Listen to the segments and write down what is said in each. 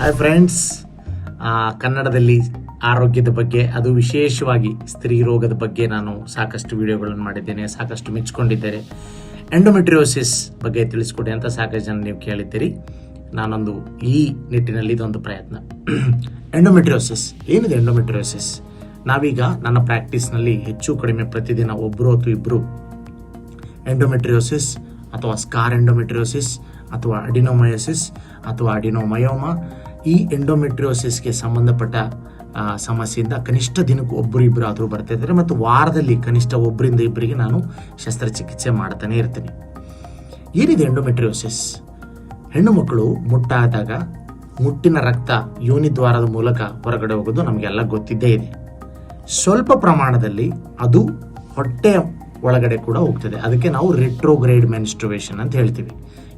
Hi friends ಕನ್ನಡದಲ್ಲಿ ಆರೋಗ್ಯದ ಬಗ್ಗೆ, ಅದು ವಿಶೇಷವಾಗಿ ಸ್ತ್ರೀ ರೋಗದ ಬಗ್ಗೆ ನಾನು ಸಾಕಷ್ಟು ವಿಡಿಯೋಗಳನ್ನು ಮಾಡಿದ್ದೇನೆ, ಸಾಕಷ್ಟು ಮೆಚ್ಚಿಕೊಂಡಿದ್ದೇನೆ. ಎಂಡೋಮೆಟ್ರಿಯೋಸಿಸ್ ಬಗ್ಗೆ ತಿಳಿಸ್ಕೊಡಿ ಅಂತ ಸಾಕಷ್ಟು ಜನ ನೀವು ಕೇಳಿದ್ದೀರಿ. ನಾನೊಂದು ಈ ನಿಟ್ಟಿನಲ್ಲಿ ಇದೊಂದು ಪ್ರಯತ್ನ. ಎಂಡೋಮೆಟ್ರಿಯೋಸಿಸ್ ಏನಿದೆ ಎಂಡೋಮೆಟ್ರಿಯೋಸಿಸ್ ನಾವೀಗ ನನ್ನ ಪ್ರಾಕ್ಟೀಸ್ನಲ್ಲಿ ಹೆಚ್ಚು ಕಡಿಮೆ ಪ್ರತಿದಿನ ಒಬ್ಬರು ಅಥವಾ ಇಬ್ಬರು ಎಂಡೋಮೆಟ್ರಿಯೋಸಿಸ್ ಅಥವಾ ಸ್ಕಾರ್ ಎಂಡೋಮೆಟ್ರಿಯೋಸಿಸ್ ಅಥವಾ ಅಡಿನೋಮಯೋಸಿಸ್ ಅಥವಾ ಅಡಿನೋಮಯೋಮ ಈ ಎಂಡೋಮೆಟ್ರಿಯೋಸಿಸ್ಗೆ ಸಂಬಂಧಪಟ್ಟ ಸಮಸ್ಯೆಯಿಂದ ಕನಿಷ್ಠ ದಿನಕ್ಕೂ ಒಬ್ಬರು ಇಬ್ಬರು ಆದರೂ ಬರ್ತಾ ಇದ್ದಾರೆ ಮತ್ತು ವಾರದಲ್ಲಿ ಕನಿಷ್ಠ ಒಬ್ಬರಿಂದ ಇಬ್ಬರಿಗೆ ನಾನು ಶಸ್ತ್ರಚಿಕಿತ್ಸೆ ಮಾಡ್ತಾನೆ ಇರ್ತೀನಿ. ಏನಿದೆ ಎಂಡೋಮೆಟ್ರಿಯೋಸಿಸ್ ಹೆಣ್ಣು ಮಕ್ಕಳು ಮುಟ್ಟಾದಾಗ ಮುಟ್ಟಿನ ರಕ್ತ ಯೋನಿ ದ್ವಾರದ ಮೂಲಕ ಹೊರಗಡೆ ಹೋಗೋದು ನಮಗೆಲ್ಲ ಗೊತ್ತಿದ್ದೇ ಇದೆ. ಸ್ವಲ್ಪ ಪ್ರಮಾಣದಲ್ಲಿ ಅದು ಹೊಟ್ಟೆಯ ಒಳಗಡೆ ಕೂಡ ಹೋಗ್ತದೆ. ಅದಕ್ಕೆ ನಾವು ರೆಟ್ರೋಗ್ರೇಡ್ ಮೆನ್ಸ್ಟ್ರುವೇಷನ್ ಅಂತ ಹೇಳ್ತೀವಿ.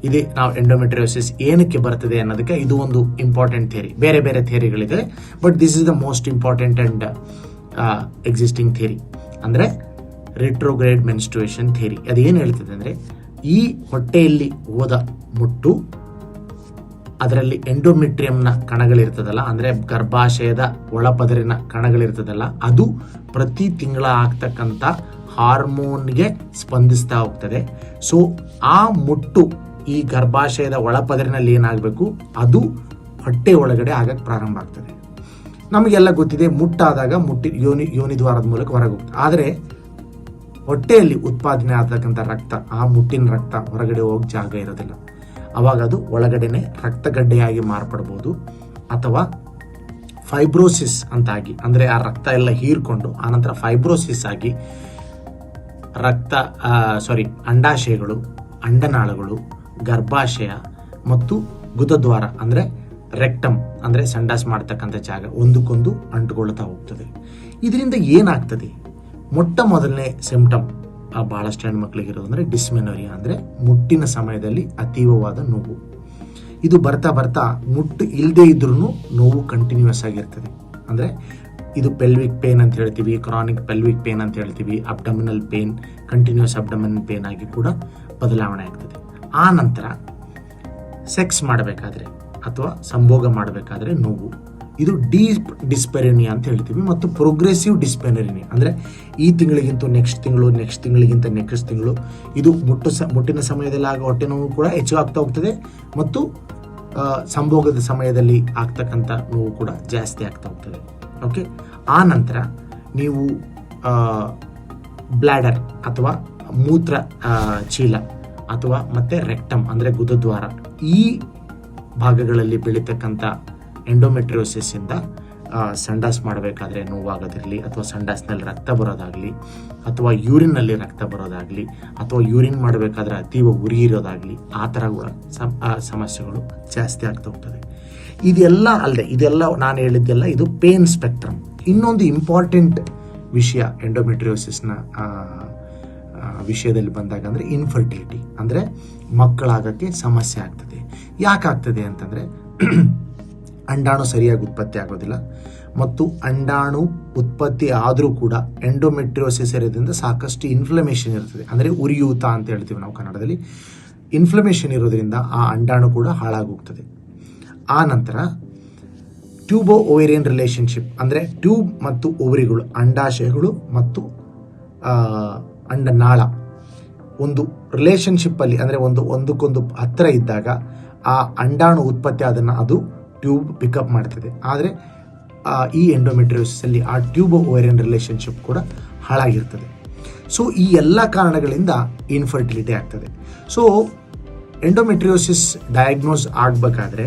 ಇದೆ ನಾವು ಎಂಡೋಮೆಟ್ರಿಯೋಸಿಸ್ ಏನಕ್ಕೆ ಬರ್ತದೆ ಅನ್ನೋದಕ್ಕೆ ಇದು ಒಂದು ಇಂಪಾರ್ಟೆಂಟ್ ಥಿಯರಿ ಬೇರೆ ಬೇರೆ ಥಿಯರಿಗಳಿದೆ but this is the most important and existing theory ಅಂದರೆ ರಿಟ್ರೋಗ್ರೇಡ್ ಮೆನ್ಸ್ಟ್ರುವೇಷನ್ ಥಿಯರಿ ಅದು ಏನು ಹೇಳ್ತದೆ ಅಂದರೆ, ಈ ಹೊಟ್ಟೆಯಲ್ಲಿ ಹೋದ ಮುಟ್ಟು ಅದರಲ್ಲಿ ಎಂಡೋಮೆಟ್ರಿಯಂನ ಕಣಗಳಿರ್ತದಲ್ಲ, ಅಂದರೆ ಗರ್ಭಾಶಯದ ಒಳಪದರಿನ ಕಣಗಳಿರ್ತದಲ್ಲ, ಅದು ಪ್ರತಿ ತಿಂಗಳ ಆಗ್ತಕ್ಕಂಥ ಹಾರ್ಮೋನ್ಗೆ ಸ್ಪಂದಿಸ್ತಾ ಹೋಗ್ತದೆ. ಸೊ ಆ ಮುಟ್ಟು ಈ ಗರ್ಭಾಶಯದ ಒಳಪದರಿನಲ್ಲಿ ಏನಾಗಬೇಕು? ಅದು ಹೊಟ್ಟೆ ಒಳಗಡೆ ಆಗಕ್ಕೆ ಪ್ರಾರಂಭ ಆಗ್ತದೆ. ನಮಗೆಲ್ಲ ಗೊತ್ತಿದೆ, ಮುಟ್ಟಾದಾಗ ಮುಟ್ಟಿ, ಯೋನಿ ಯೋನಿ ದ್ವಾರದ ಮೂಲಕ ಹೊರಗೆ ಹೋಗ್ತದೆ ಆದರೆ ಹೊಟ್ಟೆಯಲ್ಲಿ ಉತ್ಪಾದನೆ ಆಗ್ತಕ್ಕಂಥ ರಕ್ತ, ಆ ಮುಟ್ಟಿನ ರಕ್ತ ಹೊರಗಡೆ ಹೋಗಿ ಜಾಗ ಇರೋದಿಲ್ಲ. ಅವಾಗ ಅದು ಒಳಗಡೆನೆ ರಕ್ತಗಡ್ಡೆಯಾಗಿ ಮಾರ್ಪಡ್ಬೋದು. ಅಥವಾ ಫೈಬ್ರೋಸಿಸ್ ಅಂತಾಗಿ, ಅಂದರೆ ಆ ರಕ್ತ ಎಲ್ಲ ಹೀರ್ಕೊಂಡು ಆನಂತರ ಫೈಬ್ರೋಸಿಸ್ ಆಗಿ ರಕ್ತ ಸಾರಿ ಅಂಡಾಶಯಗಳು, ಅಂಡನಾಳಗಳು ಗರ್ಭಾಶಯ ಮತ್ತು ಗುದದ್ವಾರ, ಅಂದರೆ ರೆಕ್ಟಮ್, ಅಂದರೆ ಸಂಡಾಸ್ ಮಾಡ್ತಕ್ಕಂಥ ಜಾಗ, ಒಂದಕ್ಕೊಂದು ಅಂಟುಕೊಳ್ತಾ ಹೋಗ್ತದೆ. ಇದರಿಂದ ಏನಾಗ್ತದೆ? ಮೊಟ್ಟ ಮೊದಲನೇ ಸಿಂಪ್ಟಮ್ ಬಹಳಷ್ಟು ಹೆಣ್ಮಕ್ಳಿಗೆ ಇರೋದು ಅಂದರೆ ಡಿಸ್ಮೆನೋರಿಯಾ ಅಂದರೆ ಮುಟ್ಟಿನ ಸಮಯದಲ್ಲಿ ಅತೀವವಾದ ನೋವು. ಇದು ಬರ್ತಾ ಬರ್ತಾ ಮುಟ್ಟು ಇಲ್ಲದೇ ಇದ್ರೂ ನೋವು ಕಂಟಿನ್ಯೂಸ್ ಆಗಿರ್ತದೆ. ಅಂದರೆ ಇದು ಪೆಲ್ವಿಕ್ ಪೇನ್ ಅಂತ ಹೇಳ್ತೀವಿ ಕ್ರಾನಿಕ್ ಪೆಲ್ವಿಕ್ ಪೇನ್ ಅಂತ ಹೇಳ್ತೀವಿ abdominal pain continuous abdominal pain ಆಗಿ ಕೂಡ ಬದಲಾವಣೆ ಆಗ್ತದೆ. ಆ ನಂತರ ಸೆಕ್ಸ್ ಮಾಡಬೇಕಾದ್ರೆ ಅಥವಾ ಸಂಭೋಗ ಮಾಡಬೇಕಾದ್ರೆ ನೋವು. ಇದು ಡೀಪ್ ಡಿಸ್ಪೆರಿನಿಯಾ ಅಂತ ಹೇಳ್ತೀವಿ ಮತ್ತು ಪ್ರೋಗ್ರೆಸಿವ್ ಡಿಸ್ಪೆರಿನಿಯಾ ಅಂದರೆ ಈ ತಿಂಗಳಿಗಿಂತ ನೆಕ್ಸ್ಟ್ ತಿಂಗಳು ನೆಕ್ಸ್ಟ್ ತಿಂಗಳಿಗಿಂತ ನೆಕ್ಸ್ಟ್ ತಿಂಗಳು. ಇದು ಮುಟ್ಟು ಸ, ಮುಟ್ಟಿನ ಸಮಯದಲ್ಲಿ ಆಗ ಹೊಟ್ಟೆ ನೋವು ಕೂಡ ಹೆಚ್ಚು ಆಗ್ತಾ ಹೋಗ್ತದೆ ಮತ್ತು ಸಂಭೋಗದ ಸಮಯದಲ್ಲಿ ಆಗ್ತಕ್ಕಂಥ ನೋವು ಕೂಡ ಜಾಸ್ತಿ ಆಗ್ತಾ ಹೋಗ್ತದೆ. ಓಕೆ ಆ ನಂತರ ನೀವು ಬ್ಲ್ಯಾಡರ್ ಅಥವಾ ಮೂತ್ರ ಚೀಲ ಅಥವಾ ಮತ್ತೆ ರೆಕ್ಟಮ್, ಅಂದರೆ ಗುದದ್ವಾರ ಈ ಭಾಗಗಳಲ್ಲಿ ಬೆಳೀತಕ್ಕಂಥ ಎಂಡೋಮೆಟ್ರಿಯೋಸಿಸ್ ಇಂದ ಸಂಡಾಸ್ ಮಾಡಬೇಕಾದ್ರೆ ನೋವಾಗೋದಿರಲಿ, ಅಥವಾ ಸಂಡಾಸ್ನಲ್ಲಿ ರಕ್ತ ಬರೋದಾಗಲಿ, ಅಥವಾ ಯೂರಿನ್ನಲ್ಲಿ ರಕ್ತ ಬರೋದಾಗಲಿ, ಅಥವಾ ಯೂರಿನ್ ಮಾಡಬೇಕಾದ್ರೆ ಅತೀವ ಉರಿ ಇರೋದಾಗಲಿ, ಆ ಥರ ಕೂಡ ಸಮಸ್ಯೆಗಳು ಜಾಸ್ತಿ ಆಗ್ತಾ ಹೋಗ್ತದೆ. ಇದೆಲ್ಲ ಅಲ್ಲದೆ, ಇದೆಲ್ಲ ನಾನು ಹೇಳಿದ್ದೆಲ್ಲ ಇದು ಪೇನ್ ಸ್ಪೆಕ್ಟ್ರಮ್. ಇನ್ನೊಂದು ಇಂಪಾರ್ಟೆಂಟ್ ವಿಷಯ ಎಂಡೋಮೆಟ್ರಿಯೋಸಿಸ್ನ ವಿಷಯದಲ್ಲಿ ಬಂದಾಗ ಅಂದರೆ ಇನ್ಫರ್ಟಿಲಿಟಿ. ಅಂದರೆ ಮಕ್ಕಳಾಗಕ್ಕೆ ಸಮಸ್ಯೆ ಆಗ್ತದೆ. ಯಾಕಾಗ್ತದೆ ಅಂತಂದರೆ ಅಂಡಾಣು ಸರಿಯಾಗಿ ಉತ್ಪತ್ತಿ ಆಗೋದಿಲ್ಲ. ಮತ್ತು ಅಂಡಾಣು ಉತ್ಪತ್ತಿ ಆದರೂ ಕೂಡ ಎಂಡೋಮೆಟ್ರಿಯೋಸಿಸ್ ಇರೋದ್ರಿಂದ ಸಾಕಷ್ಟು ಇನ್ಫ್ಲಮೇಷನ್ ಇರ್ತದೆ. ಅಂದರೆ ಉರಿಯೂತ ಅಂತ ಹೇಳ್ತೀವಿ ನಾವು ಕನ್ನಡದಲ್ಲಿ. ಇನ್ಫ್ಲಮೇಷನ್ ಇರೋದ್ರಿಂದ ಆ ಅಂಡಾಣು ಕೂಡ ಹಾಳಾಗೋಗ್ತದೆ. ಆ ನಂತರ ಟ್ಯೂಬೋ ಓವೇರಿಯನ್ ರಿಲೇಶನ್ಶಿಪ್ ಅಂದರೆ ಟ್ಯೂಬ್ ಮತ್ತು ಓವರಿಗಳು ಅಂಡಾಶಯಗಳು ಮತ್ತು ಅಂಡನಾಳ. ಒಂದು ರಿಲೇಶನ್ಶಿಪ್ ಅಲ್ಲಿ, ಅಂದರೆ ಒಂದು ಒಂದಕ್ಕೊಂದು ಹತ್ತಿರ ಇದ್ದಾಗ ಆ ಅಂಡಾಣು ಉತ್ಪತ್ತಿ ಅದನ್ನು ಅದು ಟ್ಯೂಬ್ ಪಿಕಪ್ ಮಾಡ್ತದೆ. ಆದರೆ ಈ ಎಂಡೋಮೆಟ್ರಿಯೋಸಿಸ್ ಅಲ್ಲಿ ಆ ಟ್ಯೂಬ್ ಓರಿಯನ್ ರಿಲೇಶನ್ಶಿಪ್ ಕೂಡ ಹಾಳಾಗಿರ್ತದೆ. ಸೊ ಈ ಎಲ್ಲ ಕಾರಣಗಳಿಂದ ಇನ್ಫರ್ಟಿಲಿಟಿ ಆಗ್ತದೆ. ಸೊ ಎಂಡೋಮೆಟ್ರಿಯೋಸಿಸ್ ಡಯಾಗ್ನೋಸ್ ಆಗಬೇಕಾದ್ರೆ,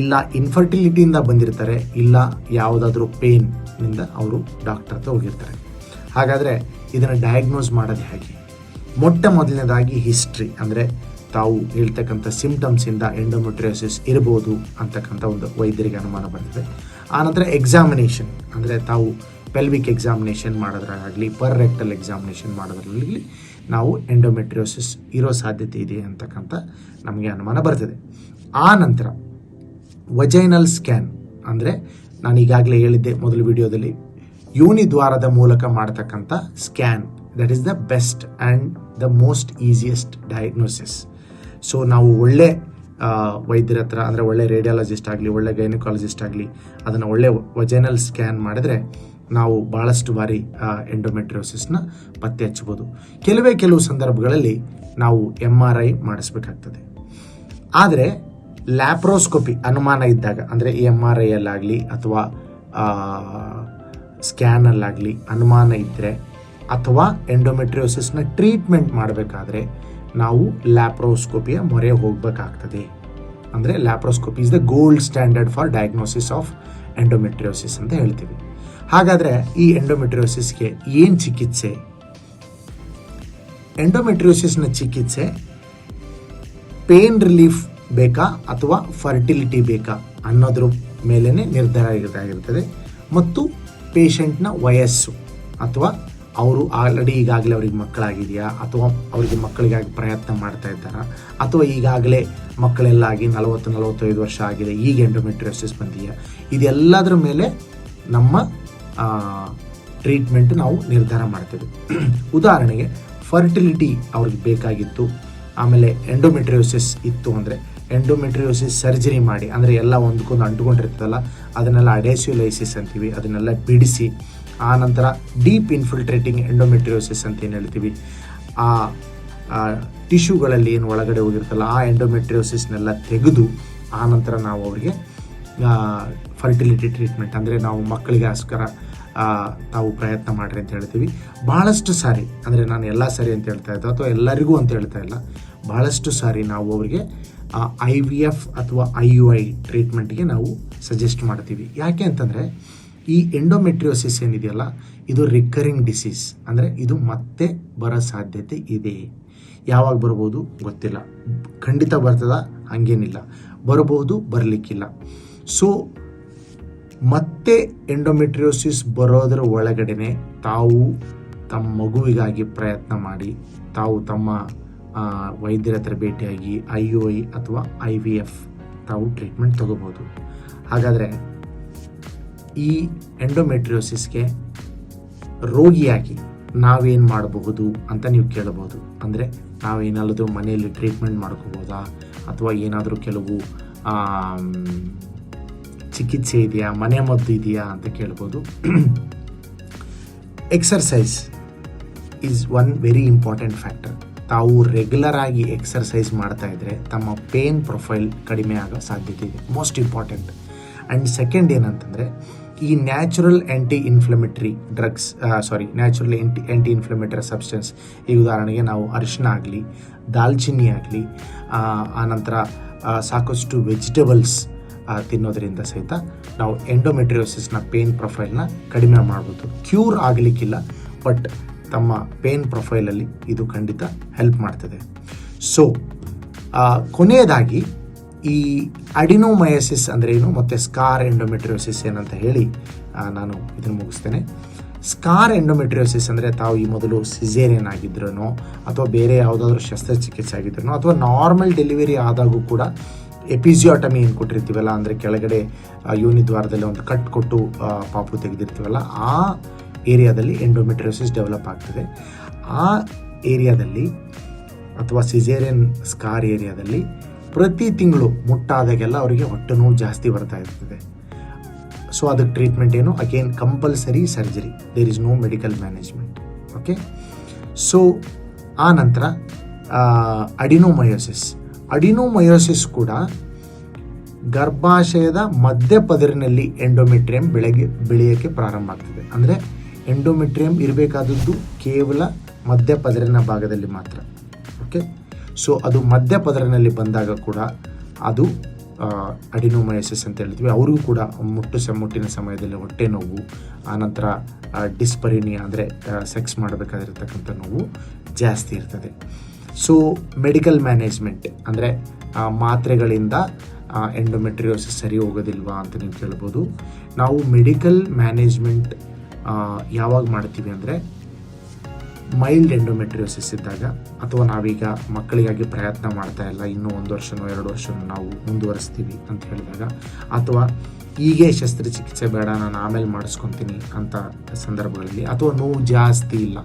ಇಲ್ಲ ಇನ್ಫರ್ಟಿಲಿಟಿಯಿಂದ ಬಂದಿರ್ತಾರೆ, ಇಲ್ಲ ಯಾವುದಾದ್ರೂ ಪೇನ್ನಿಂದ ಅವರು ಡಾಕ್ಟರ್ ಹತ್ರ ಹೋಗಿರ್ತಾರೆ. ಹಾಗಾದರೆ ಇದನ್ನು ಡಯಾಗ್ನೋಸ್ ಮಾಡೋದು ಹೇಗೆ? ಮೊಟ್ಟ ಮೊದಲನೇದಾಗಿ ಹಿಸ್ಟ್ರಿ ಅಂದರೆ ತಾವು ಹೇಳ್ತಕ್ಕಂಥ ಸಿಂಪ್ಟಮ್ಸಿಂದ ಎಂಡೋಮೆಟ್ರಿಯೋಸಿಸ್ ಇರ್ಬೋದು ಅಂತಕ್ಕಂಥ ಒಂದು ವೈದ್ಯರಿಗೆ ಅನುಮಾನ ಬಂದಿದೆ. ಆನಂತರ ಎಕ್ಸಾಮಿನೇಷನ್ ಅಂದರೆ ತಾವು ಪೆಲ್ವಿಕ್ ಎಕ್ಸಾಮಿನೇಷನ್ ಮಾಡೋದ್ರಾಗಲಿ ಪರ್ ರೆಕ್ಟಲ್ ಎಕ್ಸಾಮಿನೇಷನ್ ಮಾಡೋದ್ರಲ್ಲಿ ನಾವು ಎಂಡೋಮೆಟ್ರಿಯೋಸಿಸ್ ಇರೋ ಸಾಧ್ಯತೆ ಇದೆ ಅಂತಕ್ಕಂಥ ನಮಗೆ ಅನುಮಾನ ಬರ್ತದೆ. ಆ ನಂತರ ವಜೈನಲ್ ಸ್ಕ್ಯಾನ್ ಅಂದರೆ ನಾನು ಈಗಾಗಲೇ ಹೇಳಿದ್ದೆ ಮೊದಲು ವಿಡಿಯೋದಲ್ಲಿ ದ್ವಾರದ ಮೂಲಕ ಮಾಡ್ತಕ್ಕಂಥ scan that is the best and the most easiest diagnosis so ನಾವು ಒಳ್ಳೆ ವೈದ್ಯರ ಹತ್ರ, ಅಂದರೆ ಒಳ್ಳೆ ರೇಡಿಯಾಲಜಿಸ್ಟ್ ಆಗಲಿ, ಒಳ್ಳೆ ಗೈನಕಾಲಜಿಸ್ಟ್ ಆಗಲಿ, ಅದನ್ನು ಒಳ್ಳೆ ವಜೈನಲ್ ಸ್ಕ್ಯಾನ್ ಮಾಡಿದ್ರೆ ನಾವು ಭಾಳಷ್ಟು ಬಾರಿ ಎಂಡೋಮೆಟ್ರಿಯೋಸಿಸ್ನ ಪತ್ತೆ ಹಚ್ಚಬಹುದು. ಕೆಲವೇ ಕೆಲವು ಸಂದರ್ಭಗಳಲ್ಲಿ ನಾವು ಎಂ ಆರ್ ಐ ಮಾಡಿಸ್ಬೇಕಾಗ್ತದೆ. ಆದರೆ ಲ್ಯಾಪ್ರೋಸ್ಕೋಪಿ ಅನುಮಾನ ಇದ್ದಾಗ, ಅಂದರೆ ಎಂ ಆರ್ ಐಯಲ್ಲಾಗಲಿ ಅಥವಾ ಸ್ಕ್ಯಾನಲ್ಲಾಗಲಿ ಅನುಮಾನ ಇದ್ದರೆ ಅಥವಾ ಎಂಡೋಮೆಟ್ರಿಯೋಸಿಸ್ನ ಟ್ರೀಟ್ಮೆಂಟ್ ಮಾಡಬೇಕಾದ್ರೆ ನಾವು ಲ್ಯಾಪ್ರೋಸ್ಕೋಪಿಯ ಮೊರೆ ಹೋಗಬೇಕಾಗ್ತದೆ. ಅಂದರೆ laparoscopy is the gold standard for diagnosis of endometriosis ಅಂತ ಹೇಳ್ತೀವಿ. ಹಾಗಾದರೆ ಈ ಎಂಡೋಮೆಟ್ರಿಯೋಸಿಸ್ಗೆ ಏನು ಚಿಕಿತ್ಸೆ? ಎಂಡೋಮೆಟ್ರಿಯೋಸಿಸ್ನ ಚಿಕಿತ್ಸೆ ಪೇನ್ ರಿಲೀಫ್ ಬೇಕಾ ಅಥವಾ ಫರ್ಟಿಲಿಟಿ ಬೇಕಾ ಅನ್ನೋದ್ರ ಮೇಲೇ ನಿರ್ಧಾರ ಆಗಿರ್ತದೆ ಮತ್ತು ಪೇಷಂಟ್ನ ವಯಸ್ಸು ಅಥವಾ ಅವರು ಆಲ್ರೆಡಿ ಈಗಾಗಲೇ ಅವ್ರಿಗೆ ಮಕ್ಕಳಾಗಿದೆಯಾ? ಅಥವಾ ಅವರಿಗೆ ಮಕ್ಕಳಿಗಾಗಿ ಪ್ರಯತ್ನ ಮಾಡ್ತಾ ಇದ್ದಾರಾ? ಅಥವಾ ಈಗಾಗಲೇ ಮಕ್ಕಳೆಲ್ಲ ಆಗಿ ನಲವತ್ತು, ನಲವತ್ತೈದು ವರ್ಷ ಆಗಿದೆ, ಈಗ ಎಂಡೋಮೆಟ್ರಿಯೋಸಿಸ್ ಬಂದಿದೆಯಾ ಇದೆಲ್ಲದರ ಮೇಲೆ ನಮ್ಮ ಟ್ರೀಟ್ಮೆಂಟ್ ನಾವು ನಿರ್ಧಾರ ಮಾಡ್ತೇವೆ. ಉದಾಹರಣೆಗೆ ಫರ್ಟಿಲಿಟಿ ಅವ್ರಿಗೆ ಬೇಕಾಗಿತ್ತು. ಆಮೇಲೆ ಎಂಡೋಮೆಟ್ರಿಯೋಸಿಸ್ ಇತ್ತು ಅಂದರೆ ಎಂಡೋಮೆಟ್ರಿಯೋಸಿಸ್ ಸರ್ಜರಿ ಮಾಡಿ, ಅಂದರೆ ಎಲ್ಲ ಒಂದಕ್ಕೊಂದು ಅಂಟ್ಕೊಂಡಿರ್ತದಲ್ಲ, ಅದನ್ನೆಲ್ಲ ಅಡೇಸಿಯೋಲೈಸಿಸ್ ಅಂತೀವಿ, ಅದನ್ನೆಲ್ಲ ಬಿಡಿಸಿ ಆ ನಂತರ ಡೀಪ್ ಇನ್ಫಿಲ್ಟ್ರೇಟಿಂಗ್ ಎಂಡೋಮೆಟ್ರಿಯೋಸಿಸ್ ಅಂತ ಏನು ಹೇಳ್ತೀವಿ? ಆ ಟಿಶ್ಯೂಗಳಲ್ಲಿ ಏನು ಒಳಗಡೆ ಹೋಗಿರ್ತಲ್ಲ, ಆ ಎಂಡೋಮೆಟ್ರಿಯೋಸಿಸ್ನೆಲ್ಲ ತೆಗೆದು ಆ ನಂತರ ನಾವು ಅವರಿಗೆ ಫರ್ಟಿಲಿಟಿ ಟ್ರೀಟ್ಮೆಂಟ್ ಅಂದರೆ ನಾವು ಮಕ್ಕಳಿಗೋಸ್ಕರ ತಾವು ಪ್ರಯತ್ನ ಮಾಡಿರಿ ಅಂತ ಹೇಳ್ತೀವಿ. ಭಾಳಷ್ಟು ಸಾರಿ, ಅಂದರೆ ನಾನು ಎಲ್ಲ ಸರಿ ಅಂತ ಹೇಳ್ತಾ ಇದ್ದೆ, ಅಥವಾ ಎಲ್ಲರಿಗೂ ಅಂತ ಹೇಳ್ತಾ ಇಲ್ಲ ಭಾಳಷ್ಟು ಸಾರಿ ನಾವು ಅವರಿಗೆ ಐ ವಿ ಎಫ್ ಅಥವಾ ಐ ಯು ಐ ಟ್ರೀಟ್ಮೆಂಟ್ಗೆ ನಾವು ಸಜೆಸ್ಟ್ ಮಾಡ್ತೀವಿ. ಯಾಕೆ ಅಂತಂದರೆ ಈ ಎಂಡೋಮೆಟ್ರಿಯೋಸಿಸ್ ಏನಿದೆಯಲ್ಲ, ಇದು ರಿಕರಿಂಗ್ ಡಿಸೀಸ್ ಅಂದರೆ ಇದು ಮತ್ತೆ ಬರೋ ಸಾಧ್ಯತೆ ಇದೆ. ಯಾವಾಗ ಬರ್ಬೋದು ಗೊತ್ತಿಲ್ಲ. ಖಂಡಿತ ಬರ್ತದ, ಹಾಗೇನಿಲ್ಲ. ಬರಬಹುದು, ಬರಲಿಕ್ಕಿಲ್ಲ. ಸೊ ಮತ್ತೆ ಎಂಡೋಮೆಟ್ರಿಯೋಸಿಸ್ ಬರೋದರ ಒಳಗಡೆನೆ ತಾವು ತಮ್ಮ ಮಗುವಿಗಾಗಿ ಪ್ರಯತ್ನ ಮಾಡಿ, ತಾವು ತಮ್ಮ ವೈದ್ಯರ ಹತ್ರ ಭೇಟಿಯಾಗಿ ಐ ಯು ಐ ಅಥವಾ ಐ ವಿ ಎಫ್ ತಾವು ಟ್ರೀಟ್ಮೆಂಟ್ ತಗೋಬೋದು. ಹಾಗಾದರೆ ಈ ಎಂಡೋಮೆಟ್ರಿಯೋಸಿಸ್ಗೆ ರೋಗಿಯಾಗಿ ನಾವೇನು ಮಾಡಬಹುದು ಅಂತ ನೀವು ಕೇಳಬಹುದು. ಅಂದರೆ ನಾವೇನಾದರೂ ಮನೆಯಲ್ಲಿ ಟ್ರೀಟ್ಮೆಂಟ್ ಮಾಡ್ಕೋಬೋದಾ ಅಥವಾ ಏನಾದರೂ ಕೆಲವು ಚಿಕಿತ್ಸೆ ಇದೆಯಾ? ಮನೆ ಮದ್ದು ಇದೆಯಾ ಅಂತ ಕೇಳ್ಬೋದು. Exercise is one very important factor ತಾವು ರೆಗ್ಯುಲರ್ ಆಗಿ ಎಕ್ಸರ್ಸೈಸ್ ಮಾಡ್ತಾ ಇದ್ರೆ ತಮ್ಮ ಪೇನ್ ಪ್ರೊಫೈಲ್ ಕಡಿಮೆ ಆಗೋ ಸಾಧ್ಯತೆ ಇದೆ. ಮೋಸ್ಟ್ ಇಂಪಾರ್ಟೆಂಟ್ ಆ್ಯಂಡ್ ಸೆಕೆಂಡ್ ಏನಂತಂದರೆ ಈ natural anti inflammatory drugs sorry natural anti anti inflammatory substance ಈ ಉದಾಹರಣೆಗೆ ನಾವು ಅರಿಶಿನ ಆಗಲಿ, ದಾಲ್ಚಿನ್ನಿ ಆಗಲಿ ಆನಂತರ ಸಾಕಷ್ಟು ವೆಜಿಟೇಬಲ್ಸ್ ತಿನ್ನೋದರಿಂದ ಸಹಿತ ನಾವು ಎಂಡೋಮೆಟ್ರಿಯೋಸಿಸ್ನ ಪೇನ್ ಪ್ರೊಫೈಲ್ನ ಕಡಿಮೆ ಮಾಡ್ಬೋದು. ಕ್ಯೂರ್ ಆಗಲಿಕ್ಕಿಲ್ಲ ಬಟ್ ತಮ್ಮ ಪೇನ್ ಪ್ರೊಫೈಲಲ್ಲಿ ಇದು ಖಂಡಿತ ಹೆಲ್ಪ್ ಮಾಡ್ತದೆ. ಸೊ ಕೊನೆಯದಾಗಿ ಈ ಅಡಿನೋಮಯಸಿಸ್ ಅಂದರೆ ಏನು? ಮತ್ತು ಸ್ಕಾರ್ ಎಂಡೋಮೆಟ್ರಿಯೋಸಿಸ್ ಏನಂತ ಹೇಳಿ ನಾನು ಇದನ್ನು ಮುಗಿಸ್ತೇನೆ. ಸ್ಕಾರ್ ಎಂಡೋಮೆಟ್ರಿಯೋಸಿಸ್ ಅಂದರೆ ತಾವು ಈ ಮೊದಲು ಸಿಜೇರಿಯನ್ ಆಗಿದ್ರೂ ಅಥವಾ ಬೇರೆ ಯಾವುದಾದ್ರೂ ಶಸ್ತ್ರಚಿಕಿತ್ಸೆ ಆಗಿದ್ರೂ ಅಥವಾ ನಾರ್ಮಲ್ ಡೆಲಿವರಿ ಆದಾಗೂ ಕೂಡ ಎಪಿಸಿಯಾಟಮಿ ಏನು ಕೊಟ್ಟಿರ್ತೀವಲ್ಲ, ಅಂದರೆ ಕೆಳಗಡೆ ಯೂನಿದ್ವಾರದಲ್ಲಿ ಯೋನಿ ದ್ವಾರದಲ್ಲಿ ಒಂದು ಕಟ್ ಕೊಟ್ಟು ಪಾಪು ತೆಗೆದಿರ್ತೀವಲ್ಲ, ಆ ಏರಿಯಾದಲ್ಲಿ ಎಂಡೋಮೆಟ್ರಿಯೋಸಿಸ್ ಡೆವಲಪ್ ಆಗ್ತದೆ. ಆ ಏರಿಯಾದಲ್ಲಿ ಅಥವಾ ಸಿಜೇರಿಯನ್ ಸ್ಕಾರ್ ಏರಿಯಾದಲ್ಲಿ ಪ್ರತಿ ತಿಂಗಳು ಮುಟ್ಟಾದಾಗೆಲ್ಲ ಅವರಿಗೆ ಹೊಟ್ಟೆ ನೋವು ಜಾಸ್ತಿ ಬರ್ತಾ ಇರ್ತದೆ. ಸೊ ಅದಕ್ಕೆ ಟ್ರೀಟ್ಮೆಂಟ್ ಏನು? Again compulsory surgery there is no medical management okay so ಆ ನಂತರ ಅಡಿನೋಮಯೋಸಿಸ್ ಅಡಿನೋಮಯೋಸಿಸ್ ಕೂಡ ಗರ್ಭಾಶಯದ ಮಧ್ಯಪದರಿನಲ್ಲಿ ಎಂಡೋಮೆಟ್ರಿಯಂ ಬೆಳೆಗೆ ಬೆಳೆಯೋಕ್ಕೆ ಪ್ರಾರಂಭ ಆಗ್ತದೆ. ಅಂದರೆ ಎಂಡೋಮೆಟ್ರಿಯಂ ಇರಬೇಕಾದದ್ದು ಕೇವಲ ಮಧ್ಯಪದರಿನ ಭಾಗದಲ್ಲಿ ಮಾತ್ರ. ಓಕೆ ಸೊ ಅದು ಮಧ್ಯ ಪದರನಲ್ಲಿ ಬಂದಾಗ ಕೂಡ ಅದು ಅಡಿನೋಮಯೋಸಿಸ್ ಅಂತ ಹೇಳ್ತೀವಿ. ಅವ್ರಿಗೂ ಕೂಡ ಮುಟ್ಟು ಸ ಮುಟ್ಟಿನ ಸಮಯದಲ್ಲಿ ಹೊಟ್ಟೆ ನೋವು ಆನಂತರ ಡಿಸ್ಪರಿನಿಯಾ ಅಂದರೆ ಸೆಕ್ಸ್ ಮಾಡಬೇಕಾಗಿರ್ತಕ್ಕಂಥ ನೋವು ಜಾಸ್ತಿ ಇರ್ತದೆ. ಸೊ ಮೆಡಿಕಲ್ ಮ್ಯಾನೇಜ್ಮೆಂಟ್ ಅಂದರೆ ಮಾತ್ರೆಗಳಿಂದ ಎಂಡೋಮೆಟ್ರಿಯೋಸಿಸ್ ಸರಿ ಹೋಗೋದಿಲ್ವಾ ಅಂತ ನೀವು ಕೇಳ್ಬೋದು. ನಾವು ಮೆಡಿಕಲ್ ಮ್ಯಾನೇಜ್ಮೆಂಟ್ ಯಾವಾಗ ಮಾಡ್ತೀವಿ ಅಂದರೆ ಮೈಲ್ಡ್ ಎಂಡೋಮೆಟ್ರಿಯೋಸಿಸ್ ಇದ್ದಾಗ ಅಥವಾ ನಾವೀಗ ಮಕ್ಕಳಿಗಾಗಿ ಪ್ರಯತ್ನ ಮಾಡ್ತಾ ಇಲ್ಲ, ಇನ್ನೂ ಒಂದು ವರ್ಷನೋ ಎರಡು ವರ್ಷನೋ ನಾವು ಮುಂದುವರಿಸ್ತೀವಿ ಅಂತ ಹೇಳಿದಾಗ, ಅಥವಾ ಹೀಗೆ ಶಸ್ತ್ರಚಿಕಿತ್ಸೆ ಬೇಡ, ನಾನು ಆಮೇಲೆ ಮಾಡಿಸ್ಕೊತೀನಿ ಅಂತ ಸಂದರ್ಭಗಳಲ್ಲಿ, ಅಥವಾ ನೋವು ಜಾಸ್ತಿ ಇಲ್ಲ,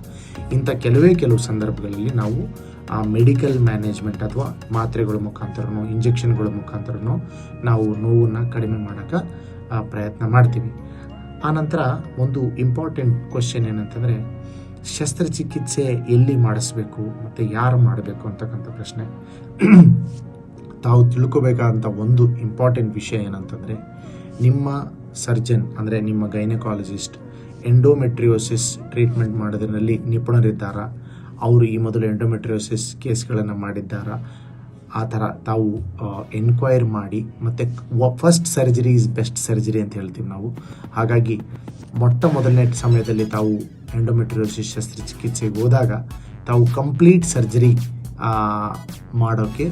ಇಂಥ ಕೆಲವೇ ಕೆಲವು ಸಂದರ್ಭಗಳಲ್ಲಿ ನಾವು ಆ ಮೆಡಿಕಲ್ ಮ್ಯಾನೇಜ್ಮೆಂಟ್ ಅಥವಾ ಮಾತ್ರೆಗಳ ಮುಖಾಂತರನೋ, ಇಂಜೆಕ್ಷನ್ಗಳ ಮುಖಾಂತರನೋ ನಾವು ನೋವನ್ನು ಕಡಿಮೆ ಮಾಡೋಕ್ಕೆ ಪ್ರಯತ್ನ ಮಾಡ್ತೀವಿ. ಆನಂತರ ಒಂದು ಇಂಪಾರ್ಟೆಂಟ್ ಕ್ವಶನ್ ಏನಂತಂದರೆ ಶಸ್ತ್ರಚಿಕಿತ್ಸೆ ಎಲ್ಲಿ ಮಾಡಿಸ್ಬೇಕು ಮತ್ತು ಯಾರು ಮಾಡಬೇಕು ಅಂತಕ್ಕಂಥ ಪ್ರಶ್ನೆ. ತಾವು ತಿಳ್ಕೊಬೇಕಾದಂಥ ಒಂದು ಇಂಪಾರ್ಟೆಂಟ್ ವಿಷಯ ಏನಂತಂದರೆ, ನಿಮ್ಮ ಸರ್ಜನ್ ಅಂದರೆ ನಿಮ್ಮ ಗೈನಕಾಲಜಿಸ್ಟ್ ಎಂಡೋಮೆಟ್ರಿಯೋಸಿಸ್ ಟ್ರೀಟ್ಮೆಂಟ್ ಮಾಡೋದ್ರಲ್ಲಿ ನಿಪುಣರಿದ್ದಾರಾ? ಅವರು ಈ ಮೊದಲು ಎಂಡೋಮೆಟ್ರಿಯೋಸಿಸ್ ಕೇಸ್ಗಳನ್ನು ಮಾಡಿದ್ದಾರಾ? ಆ ಥರ ತಾವು ಎನ್ಕ್ವೈರ್ ಮಾಡಿ ಮತ್ತು first surgery is best surgery ಅಂತ ಹೇಳ್ತೀವಿ ನಾವು. ಹಾಗಾಗಿ ಮೊಟ್ಟ ಮೊದಲನೇ ಸಮಯದಲ್ಲಿ ತಾವು ಎಂಡೋಮೆಟ್ರಿಯೋಸಿಸ್ ಶಸ್ತ್ರಚಿಕಿತ್ಸೆಗೆ ಹೋದಾಗ ತಾವು ಕಂಪ್ಲೀಟ್ ಸರ್ಜರಿ ಮಾಡೋಕ್ಕೆ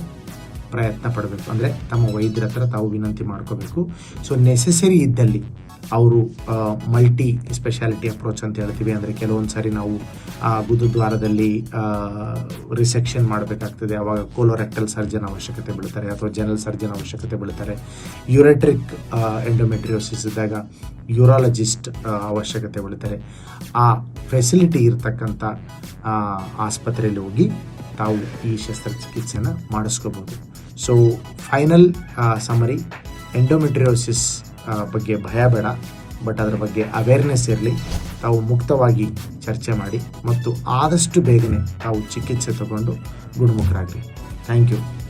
ಪ್ರಯತ್ನ ಪಡಬೇಕು. ಅಂದರೆ ತಮ್ಮ ವೈದ್ಯರ ಹತ್ರ ತಾವು ವಿನಂತಿ ಮಾಡ್ಕೋಬೇಕು. ಸೊ ನೆಸೆಸರಿ ಇದ್ದಲ್ಲಿ ಅವರು ಮಲ್ಟಿ ಸ್ಪೆಷಾಲಿಟಿ ಅಪ್ರೋಚ್ ಅಂತ ಹೇಳ್ತೀವಿ. ಅಂದರೆ ಕೆಲವೊಂದು ಸಾರಿ ನಾವು ಆ, ಬುಧದ್ವಾರದಲ್ಲಿ ರಿಸೆಕ್ಷನ್ ಮಾಡಬೇಕಾಗ್ತದೆ. ಅವಾಗ ಕೋಲೋರೆಕ್ಟಲ್ ಸರ್ಜನ್ ಅವಶ್ಯಕತೆ ಬೀಳ್ತಾರೆ ಅಥವಾ ಜನರಲ್ ಸರ್ಜನ್ ಅವಶ್ಯಕತೆ ಬೀಳ್ತಾರೆ. ಯುರೆಟ್ರಿಕ್ ಎಂಡೋಮೆಟ್ರಿಯೋಸಿಸ್ ಇದ್ದಾಗ ಯೂರಾಲಜಿಸ್ಟ್ ಅವಶ್ಯಕತೆ ಬೀಳ್ತಾರೆ. ಆ ಫೆಸಿಲಿಟಿ ಇರತಕ್ಕಂಥ ಆಸ್ಪತ್ರೆಯಲ್ಲಿ ಹೋಗಿ ತಾವು ಈ ಶಸ್ತ್ರಚಿಕಿತ್ಸೆನ ಮಾಡಿಸ್ಕೋಬೋದು. ಸೊ ಫೈನಲ್ ಸಮರಿ ಎಂಡೋಮೆಟ್ರಿಯೋಸಿಸ್ ಬಗ್ಗೆ ಭಯ ಬೇಡ. ಬಟ್ ಅದರ ಬಗ್ಗೆ ಅವೇರ್ನೆಸ್ ಇರಲಿ. ತಾವು ಮುಕ್ತವಾಗಿ ಚರ್ಚೆ ಮಾಡಿ ಮತ್ತು ಆದಷ್ಟು ಬೇಗನೆ ತಾವು ಚಿಕಿತ್ಸೆ ತಗೊಂಡು ಗುಣಮುಖರಾಗಲಿ. Thank you